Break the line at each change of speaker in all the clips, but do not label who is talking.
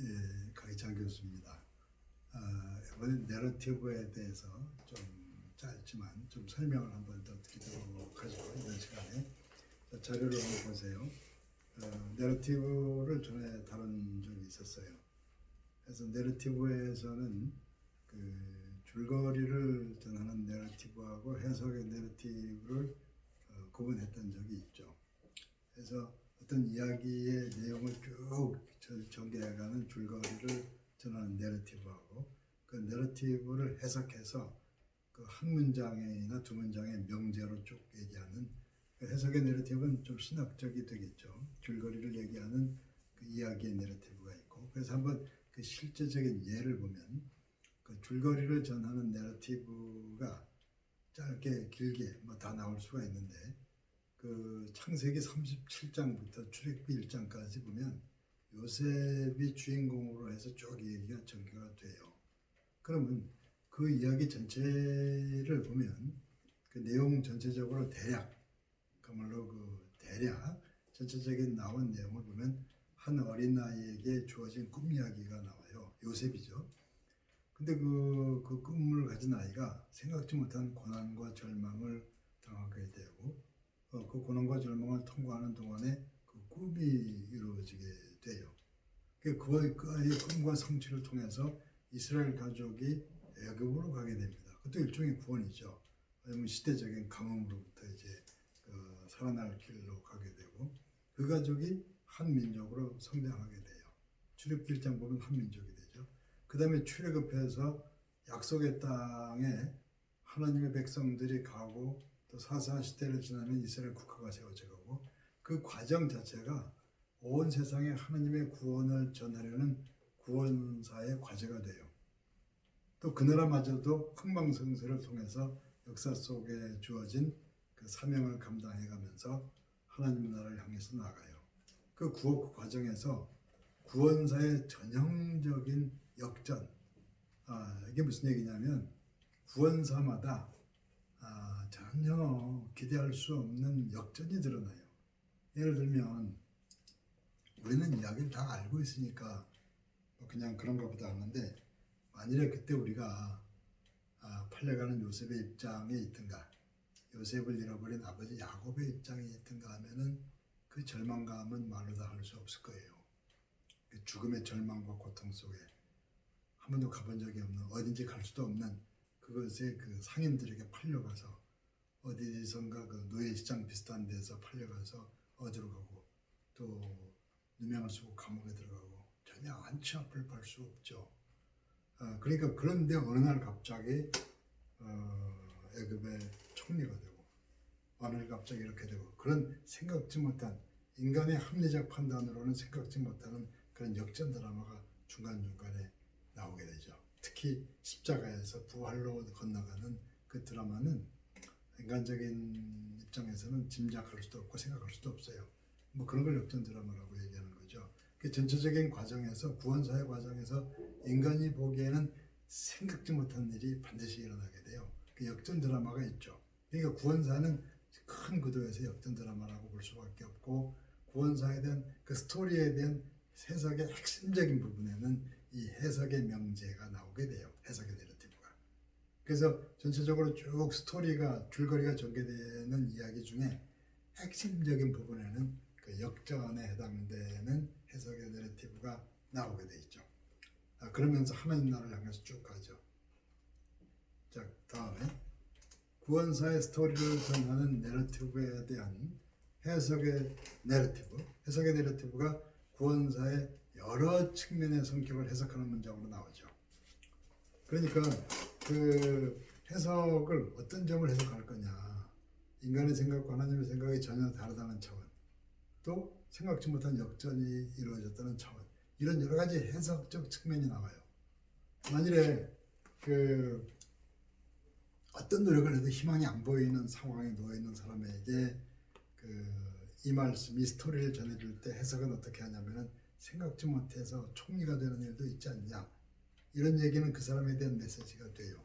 예, 강희찬 교수입니다. 아, 이번엔 내러티브에 대해서 좀 짧지만 좀 설명을 한번 더 드리도록 하죠. 이번 시간에 자, 자료를 한번 보세요. 어, 내러티브를 전에 다룬 적이 있었어요. 그래서 내러티브에서는 그 줄거리를 전하는 내러티브하고 해석의 내러티브를 어, 구분했던 적이 있죠. 그래서 어떤 이야기의 내용을 쭉 전- 전개해가는 줄거리를 전하는 내러티브하고 그 내러티브를 해석해서 그 한 문장이나 두 문장의 명제로 쭉 얘기하는 그 해석의 내러티브는 좀 신학적이 되겠죠. 줄거리를 얘기하는 그 이야기의 내러티브가 있고 그래서 한번 그 실제적인 예를 보면 그 줄거리를 전하는 내러티브가 짧게 길게 뭐 다 나올 수가 있는데 그 창세기 37장부터 출애굽기 1장까지 보면 요셉이 주인공으로 해서 쭉 얘기가 전개가 돼요. 그러면 그 이야기 전체를 보면 그 내용 전체적으로 대략 그말로 그 대략 전체적인 나온 내용을 보면 한 어린 아이에게 주어진 꿈 이야기가 나와요. 요셉이죠. 근데 그, 그 꿈을 가진 아이가 생각지 못한 고난과 절망을 당하게 되고 어, 그 고난과 절망을 통과하는 동안에 그 꿈이 이루어지게 돼요. 그, 그, 꿈과 성취를 통해서 이스라엘 가족이 애굽으로 가게 됩니다. 그것도 일종의 구원이죠. 왜냐면 시대적인 가뭄으로부터 이제 그 살아날 길로 가게 되고 그 가족이 한 민족으로 성장하게 돼요. 출애굽기 1장 보면 한 민족이 되죠. 그 다음에 출애굽해서 약속의 땅에 하나님의 백성들이 가고 또 사사 시대를 지나면 이스라엘 국가가 세워져 가고 그 과정 자체가 온 세상에 하나님의 구원을 전하려는 구원사의 과제가 돼요. 또 그 나라마저도 흥망성쇠를 통해서 역사 속에 주어진 그 사명을 감당해 가면서 하나님 나라를 향해서 나가요. 그 구호 과정에서 구원사의 전형적인 역전. 아, 이게 무슨 얘기냐면 구원사마다 아, 전혀 기대할 수 없는 역전이 드러나요. 예를 들면 우리는 이야기를 다 알고 있으니까 뭐 그냥 그런가 보다 하는데 만일에 그때 우리가 아, 팔려가는 요셉의 입장에 있든가 요셉을 잃어버린 아버지 야곱의 입장에 있든가 하면은 그 절망감은 말로 다 할 수 없을 거예요. 그 죽음의 절망과 고통 속에 한 번도 가본 적이 없는 어딘지 갈 수도 없는 그것에 그 상인들에게 팔려가서 어디선가 그 노예시장 비슷한 데서 팔려가서 어디로 가고 또 누명을 쓰고 감옥에 들어가고 전혀 안치 앞을 볼수 없죠. 아, 그러니까 그런데 어느 날 갑자기 어, 애굽의 총리가 되고 어느 날 갑자기 이렇게 되고 그런 생각지 못한 인간의 합리적 판단으로는 생각지 못하는 그런 역전 드라마가 중간중간에 나오게 되죠. 특히 십자가에서 부활로 건너가는 그 드라마는 인간적인 입장에서는 짐작할 수도 없고 생각할 수도 없어요. 뭐 그런 걸 역전 드라마라고 얘기하는 거죠. 그 전체적인 과정에서 구원사의 과정에서 인간이 보기에는 생각지 못한 일이 반드시 일어나게 돼요. 그 역전 드라마가 있죠. 그러니까 구원사는 큰 구도에서 역전 드라마라고 볼 수밖에 없고 구원사에 대한 그 스토리에 대한 해석의 핵심적인 부분에는 이 해석의 명제가 나오게 돼요. 해석의 내러티브가. 그래서 전체적으로 쭉 스토리가 줄거리가 전개되는 이야기 중에 핵심적인 부분에는 그 역전에 해당되는 해석의 내러티브가 나오게 돼 있죠. 아, 그러면서 하나님 나라를 향해서 쭉 가죠. 자, 다음에 구원사의 스토리를 전하는 내러티브에 대한 해석의 내러티브. 해석의 내러티브가 구원사의 여러 측면의 성격을 해석하는 문장으로 나오죠. 그러니까 그 해석을 어떤 점을 해석할 거냐. 인간의 생각과 하나님의 생각이 전혀 다르다는 차원. 또 생각지 못한 역전이 이루어졌다는 차원. 이런 여러 가지 해석적 측면이 나와요. 만일에 그 어떤 노력을 해도 희망이 안 보이는 상황에 놓여 있는 사람에게 그 이 말씀, 이 스토리를 전해줄 때 해석은 어떻게 하냐면은 생각지 못해서 총리가 되는 일도 있지 않냐 이런 얘기는 그 사람에 대한 메시지가 돼요.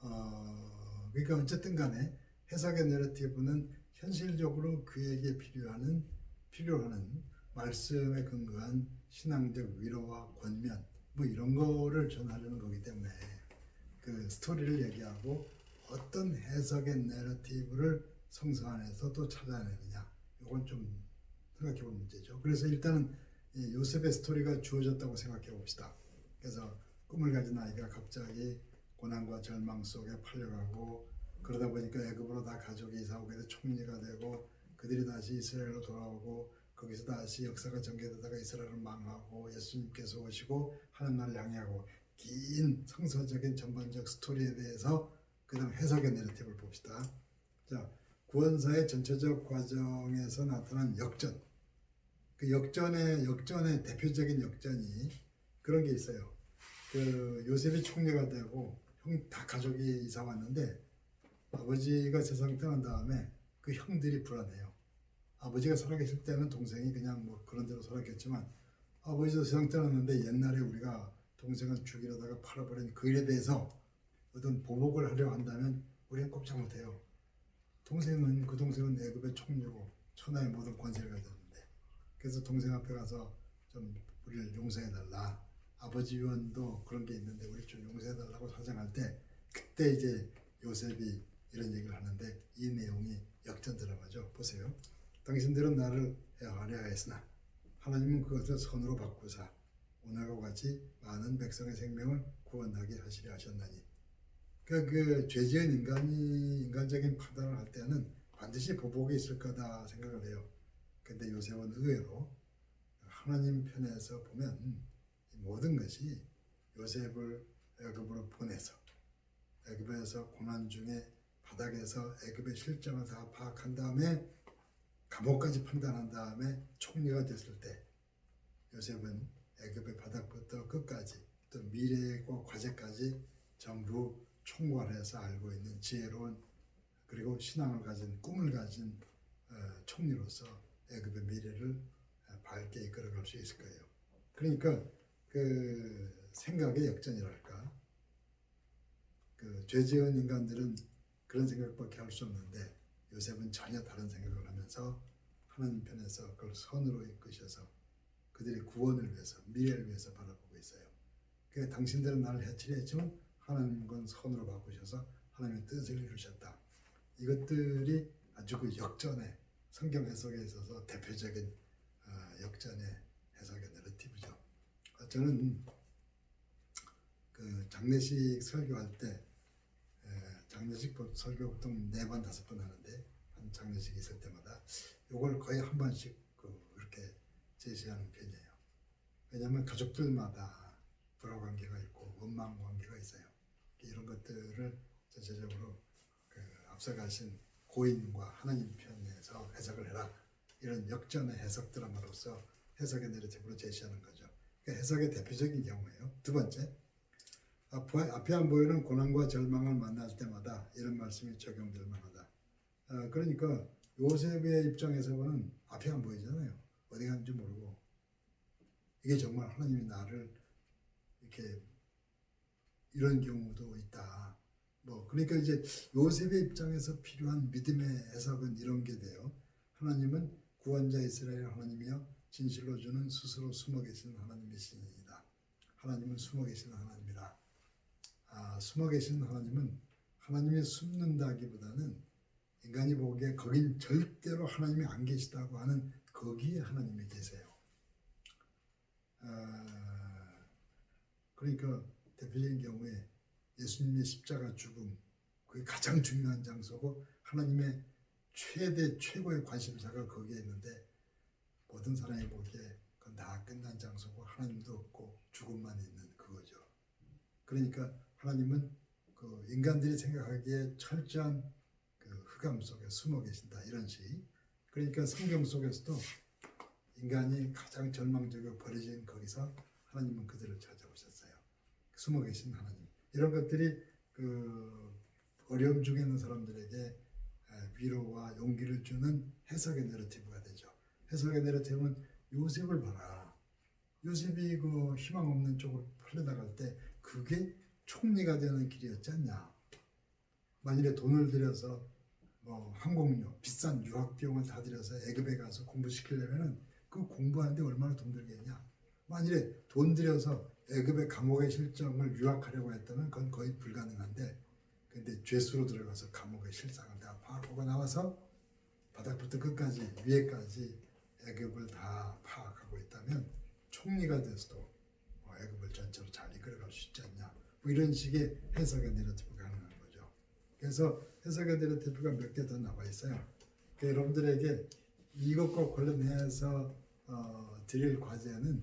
어, 그러니까 어쨌든 간에 해석의 내러티브는 현실적으로 그에게 필요하는 필요하는 말씀에 근거한 신앙적 위로와 권면 뭐 이런 거를 전하려는 거기 때문에 그 스토리를 얘기하고 어떤 해석의 내러티브를 성서 안에서 또 찾아내느냐 이건 좀 생각해 볼 문제죠. 그래서 일단은 이 요셉의 스토리가 주어졌다고 생각해 봅시다. 그래서 꿈을 가진 아이가 갑자기 고난과 절망 속에 팔려가고 그러다 보니까 애굽으로 다 가족이 이사 오게 돼 총리가 되고 그들이 다시 이스라엘로 돌아오고 거기서 다시 역사가 전개되다가 이스라엘을 망하고 예수님께서 오시고 하는 날 향해하고 긴 성서적인 전반적 스토리에 대해서 그다음 해석의 내러티브를 봅시다. 자 구원사의 전체적 과정에서 나타난 역전. 그 역전의 역전의 대표적인 역전이 그런 게 있어요. 그 요셉이 총리가 되고 형 다 가족이 이사 왔는데 아버지가 세상 떠난 다음에 그 형들이 불안해요. 아버지가 살아계실 때는 동생이 그냥 뭐 그런 대로 살았겠지만 아버지도 세상 떠났는데 옛날에 우리가 동생을 죽이려다가 팔아버린 그 일에 대해서 어떤 보복을 하려 한다면 우리는 꼼짝 못해요. 동생은 그 동생은 애굽의 총리고 천하의 모든 권세를 가졌는데 그래서 동생 앞에 가서 좀 우리를 용서해 달라. 아버지 유언도 그런 게 있는데 우리 좀 용서해 달라고 사정할 때 그때 이제 요셉이 이런 얘기를 하는데 이 내용이 역전 드라마죠. 보세요. 당신들은 나를 해하려 했으나 하나님은 그것을 선으로 바꾸사 오늘과 같이 많은 백성의 생명을 구원하게 하시려 하셨나니 그러니까 그 죄지은 인간이 인간적인 판단을 할 때는 반드시 보복이 있을 거다 생각을 해요. 근데 요셉은 의외로 하나님 편에서 보면 이 모든 것이 요셉을 애굽으로 보내서 애굽에서 고난 중에 바닥에서 애굽의 실정을 다 파악한 다음에 감옥까지 판단한 다음에 총리가 됐을 때 요셉은 애굽의 바닥부터 끝까지 또 미래과 과제까지 전부 총괄해서 알고 있는 지혜로운 그리고 신앙을 가진 꿈을 가진 어, 총리로서 애굽의 미래를 어, 밝게 이끌어갈 수 있을 거예요. 그러니까 그 생각의 역전이랄까. 그 죄지은 인간들은 그런 생각밖에 할 수 없는데 요셉은 전혀 다른 생각을 하면서 하나님 편에서 그걸 선으로 이끄셔서 그들의 구원을 위해서 미래를 위해서 바라보고 있어요. 그 당신들은 나를 해치려 했지만 하나님은 선으로 바꾸셔서 하나님의 뜻을 이루셨다. 이것들이 아주 그 역전의 성경 해석에 있어서 대표적인 어, 역전의 해석의 내러티브죠. 어, 저는 그 장례식 설교할 때 에, 장례식 보- 설교 보통 네 번 다섯 번 하는데 한 장례식 있을 때마다 이걸 거의 한 번씩 그 이렇게 제시하는 편이에요. 왜냐하면 가족들마다 불화 관계가 있고 원망 관계가 있어요. 이런 것들을 전체적으로 그 앞서가신 고인과 하나님 편에서 해석을 해라 이런 역전의 해석 드라마로서 해석의 내러티브로 제시하는 거죠. 그 해석의 대표적인 경우예요. 두 번째, 앞에, 앞에 안 보이는 고난과 절망을 만날 때마다 이런 말씀이 적용될 만하다. 어, 그러니까 요셉의 입장에서 보는 앞이 안 보이잖아요. 어디 가는지 모르고 이게 정말 하나님이 나를 이렇게 이런 경우도 있다. 뭐 그러니까 이제 요셉의 입장에서 필요한 믿음의 해석은 이런 게 돼요. 하나님은 구원자 이스라엘 하나님이여 진실로 주는 스스로 숨어 계신 하나님이시니이다. 하나님은 숨어 계신 하나님이라. 아, 숨어 계신 하나님은 하나님이 숨는다기보다는 인간이 보기에 거긴 절대로 하나님이 안 계시다고 하는 거기에 하나님이 계세요. 아, 그러니까 대표적인 경우에 예수님의 십자가 죽음 그게 가장 중요한 장소고 하나님의 최대 최고의 관심사가 거기에 있는데 모든 사람이 보기에 그건 다 끝난 장소고 하나님도 없고 죽음만 있는 그거죠. 그러니까 하나님은 그 인간들이 생각하기에 철저한 그 흑암 속에 숨어 계신다 이런 식. 그러니까 성경 속에서도 인간이 가장 절망적으로 버려진 거기서 하나님은 그들을 찾아오셨어요. 숨어 계신 하나님. 이런 것들이 그 어려움 중에 있는 사람들에게 에, 위로와 용기를 주는 해석의 내러티브가 되죠. 해석의 내러티브는 요셉을 봐라. 요셉이 그 희망 없는 쪽으로 풀려나갈 때 그게 총리가 되는 길이었지 않냐. 만일에 돈을 들여서 뭐 항공료, 비싼 유학 비용을 다 들여서 애굽에 가서 공부시키려면은 그 공부하는데 얼마나 돈 들겠냐? 만일에 돈 들여서 애굽의 감옥의 실정을 유학하려고 했다면 그건 거의 불가능한데 근데 죄수로 들어가서 감옥의 실상을 다 파악하고 나와서 바닥부터 끝까지 위에까지 애굽을 다 파악하고 있다면 총리가 돼서도 뭐 애굽을 전체로 잘 이끌어갈 수 있지 않냐 뭐 이런 식의 해석의 내러티브가 가능한 거죠. 그래서 해석의 내러티브가 몇 개 더 나와 있어요. 그 여러분들에게 이것과 관련해서 어, 드릴 과제는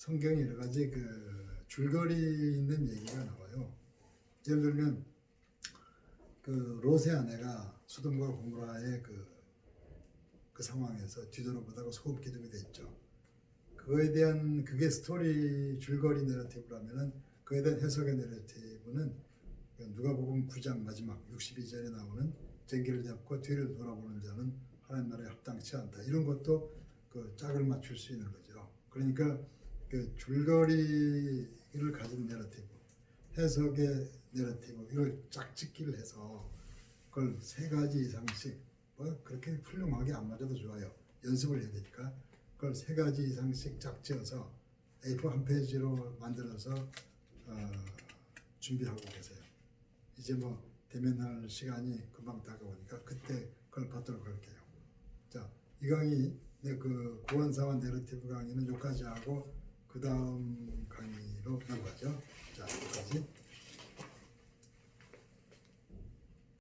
성경에 여러 가지 그 줄거리 있는 얘기가 나와요. 예를 들면 그 롯의 아내가 수돔과 고모라의 그, 그 상황에서 뒤돌아보다가 소금 기둥이 됐죠. 그거에 대한 그게 스토리 줄거리 내러티브라면은 그에 대한 해석의 내러티브는 그 누가복음 9장 마지막 62절에 나오는 쟁기를 잡고 뒤를 돌아보는 자는 하나님 나라에 합당치 않다. 이런 것도 그 짝을 맞출 수 있는 거죠. 그러니까 그 줄거리를 가진 내러티브, 해석의 내러티브 이걸 짝짓기를 해서 그걸 세 가지 이상씩 뭐 그렇게 훌륭하게 안 맞아도 좋아요. 연습을 해야 되니까 그걸 세 가지 이상씩 짝지어서 A4 한 페이지로 만들어서 어, 준비하고 계세요. 이제 뭐 대면할 시간이 금방 다가오니까 그때 그걸 받도록 할게요. 자, 이 강의 네, 그 고원사와 내러티브 강의는 여기까지 하고 그 다음 강의로 넘어가죠. 자, 여기까지.